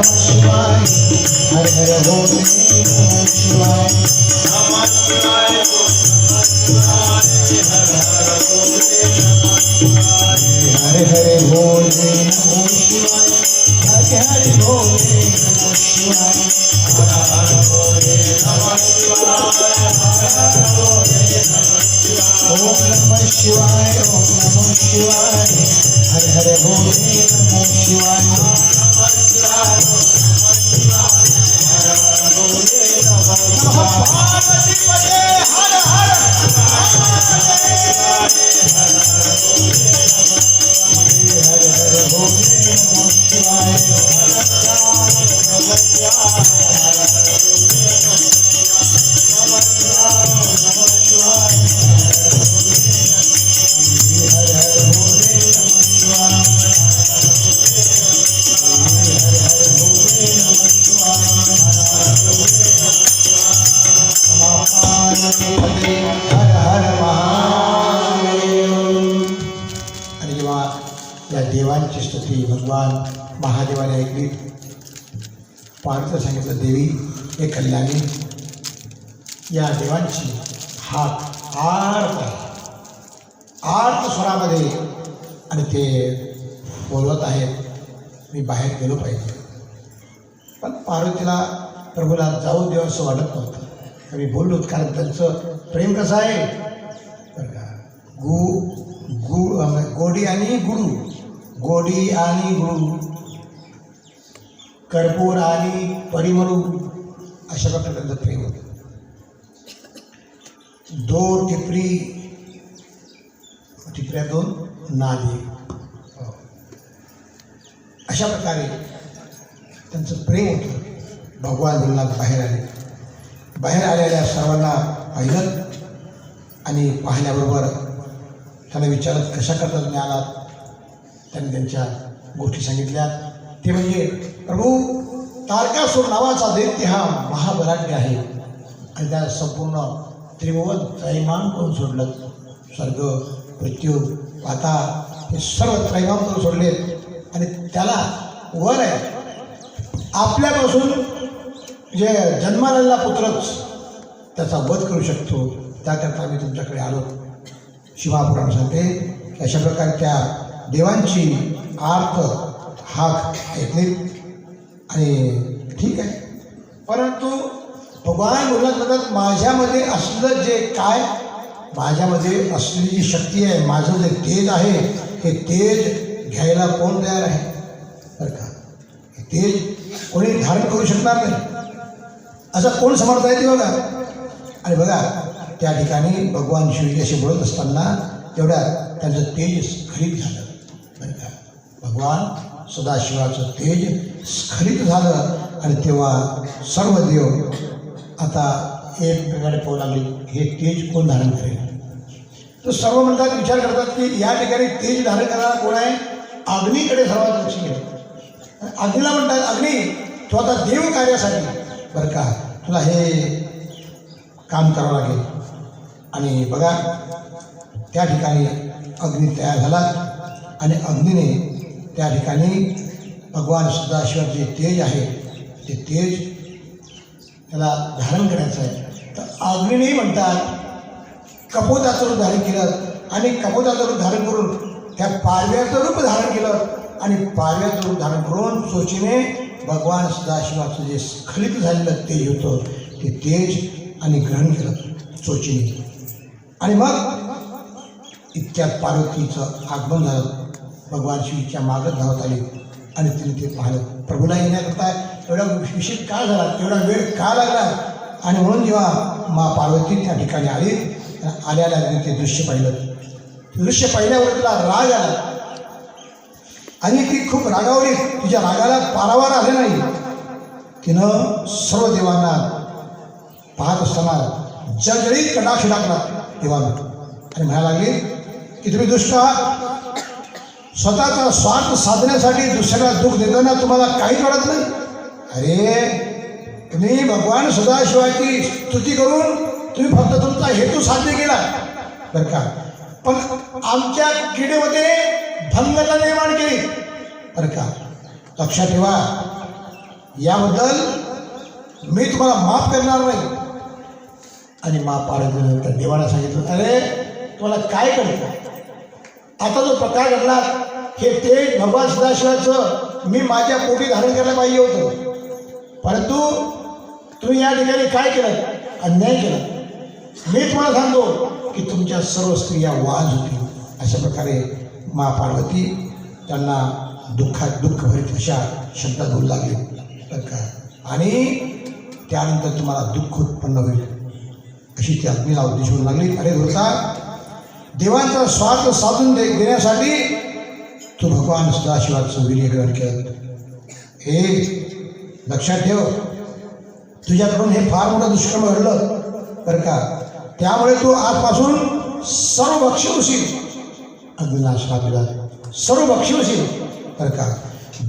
नमः शिवाय हर हर भोले नमः शिवाय हरे हरे भोले नमः शिवाय हरे हरे भोले नमः शिवाय ओम नमः शिवाय ओम नमः शिवाय भोले शिवाय हरे हर हर महादेव आणि जेव्हा या देवांची स्तुती भगवान महादेवाने ऐकली पार्थ सांगितलं देवी हे कल्याणी या देवांची हात आर्त आहे आर्त स्वरामध्ये. आणि ते बोलवत आहेत मी बाहेर गेलो पाहिजे. पण पार्वतीला प्रभूला जाऊ देव असं वाटत नव्हतं. आम्ही बोललोत कारण त्यांचं प्रेम कसं आहे? बरं का? गु गु गोडी आणि गुडू. गोडी आणि गुडू. कर्पूर आणि परिमरू. अशा प्रकारे त्यांचं प्रेम होतं. दो टिपरी टिपऱ्या दोन नाली. हो. अशा प्रकारे त्यांचं प्रेम होतं भगवान बोलनाथ बाहेर आले. बाहेर आलेल्या सर्वांना पाहिलं आणि पाहिल्याबरोबर त्यांना विचारत कशा करता तुम्ही आलात? त्यांनी त्यांच्या गोष्टी सांगितल्या. ते म्हणजे प्रभू तारकासूर नावाचा दैत्य हा महाबलाढ्य आहे आणि त्या संपूर्ण त्रिभुवन त्रैमान करून सोडलं. स्वर्ग मृत्यू पाता हे सर्व त्रैमान करून सोडले आणि त्याला वर आहे. आपल्यापासून जे जन्मालेला पुत्रच त्याचा वध करू शकतो त्याकरता आम्ही तुमच्याकडे आलो. शिवापुराण सांगते की अशा प्रकारे त्या देवांची आर्त हाक ऐकली. आणि ठीक आहे. परंतु भगवान बोलत म्हणतात माझ्यामध्ये असलं जे काय माझ्यामध्ये असलेली जी शक्ती आहे माझं जे तेज आहे हे तेज घ्यायला कोण तयार आहे? बरं का? तेज कोणी धारण करू शकणार नाही. असं कोण समर्थ आहे ते बघा. आणि बघा त्या ठिकाणी भगवान शिवजीशी बोलत असताना तेवढ्या त्यांचं तेज स्खलित झालं. बरं का? भगवान सदाशिवाचं तेज स्खलित झालं. आणि तेव्हा सर्व देव आता एक प्रकारे पाहू लागले हे तेज कोण धारण करेल? तर सर्व म्हणतात विचार करतात की या ठिकाणी तेज धारण करणारा कोण आहे? अग्नीकडे सर्वात लक्ष गेलं. अग्नीला म्हणतात अग्नी तो आता देव कार्यासाठी. बरं का तुला हे काम करावं लागेल. आणि बघा त्या ठिकाणी अग्नी तयार झाला आणि अग्नीने त्या ठिकाणी भगवान सदाशिवाचे जे तेज आहे. ते तेज त्याला धारण करायचं आहे. तर अग्नीनेही म्हणतात कपोताचं रूप धारण केलं. आणि कपोताचं रूप धारण करून त्या पारव्याचं रूप धारण केलं. आणि पारव्याचं रूप धारण करून सोचीने भगवान सदाशिवाचं जे स्खलित झालेलं तेज होतं ते तेज आणि ग्रहण केलं सोचीने आणि मग इतक्या पार्वतीचं आगमन झालं. भगवान शिवच्या मागत धावत आले आणि तिने ते पाहिलं. प्रभूला येण्याकरता एवढा विशेष का झाला तेवढा वेळ का लागला? आणि म्हणून जेव्हा मा पार्वती त्या ठिकाणी आली आल्याला तिने ते दृश्य पाहिलं. दृश्य पाहिल्यावर तिला राग आला. आणि ती खूप रागावली. तिच्या रागाला पारावार आले नाही. तिनं सर्व देवांना पाहत असताना जगळी कटाक्ष टाकला. देवान आणि म्हणायला लागली की तुम्ही दुष्ट आहात. स्वतःचा स्वार्थ साधण्यासाठी दुसऱ्याला दुःख देताना तुम्हाला काही कळत नाही. अरे तुम्ही भगवान सदाशिवाची स्तुती करून तुम्ही फक्त तुमचा हेतू साध्य केला. बरं का. पण आमच्या किडीमध्ये भंगता निर्माण केली. बरं का? लक्षात ठेवा. याबद्दल मी तुम्हाला माफ करणार नाही. आणि माफ पाडल्यानंतर देवाला सांगितलं अरे तुम्हाला काय करतो? आता जो प्रकार घडला हे ते भगवान सदाशिवाचं मी माझ्या पोटी धारण करायला पाहिजे होतं. परंतु तुम्ही या ठिकाणी काय केलं? अन्याय केला. मी तुम्हाला सांगतो की तुमच्या सर्व स्त्रिया वाज होतील. अशा प्रकारे मा पार्वती त्यांना दुःखात दुःख भरीत अशा शब्दात बोलू लागले. बरं आणि त्यानंतर तुम्हाला दुःख उत्पन्न होईल. अशी ती अग्नीला उद्देश होऊ लागली. अरे होता देवांचा स्वार्थ साधून दे देण्यासाठी तू भगवान सदाशिवाचं वीर्यग्रहण केलं. हे लक्षात ठेव. तुझ्याकडून हे फार मोठं दुष्कर्म घडलं. बरं का? त्यामुळे तू आजपासून सर्व भक्ष होशील. अग्निनाश दिला सर्व भक्ष्य होशील बरं का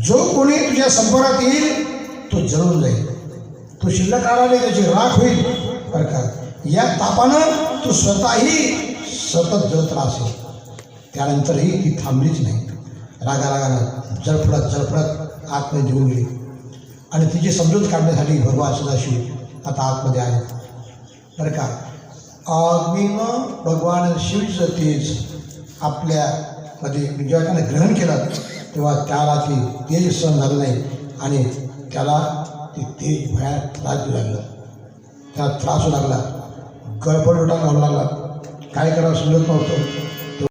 जो कोणी तुझ्या संपर्कात येईल तो जळून जाईल. तो शिल्लक आला त्याची राख होईल. बरं का या तापानं तू स्वतःही सतत जळत राहशील. त्यानंतरही ती थांबलीच नाही. रागा रागानं जळफडत जळफळत आतमध्ये निघून गेली. आणि तिची समजूत काढण्यासाठी भगवान सदाशिव आता आतमध्ये आहे बरं का अग्नीनं भगवान शिवचं तेज. आपल्यामध्ये विजयाकाने ग्रहण केलं तेव्हा त्याला ती तेज सहन झालं नाही आणि त्याला ते तेज भया त्रास देऊ लागलं. त्याला त्रास होऊ लागला. गळपट उठायला लागला. काय करावं समजत नव्हतं.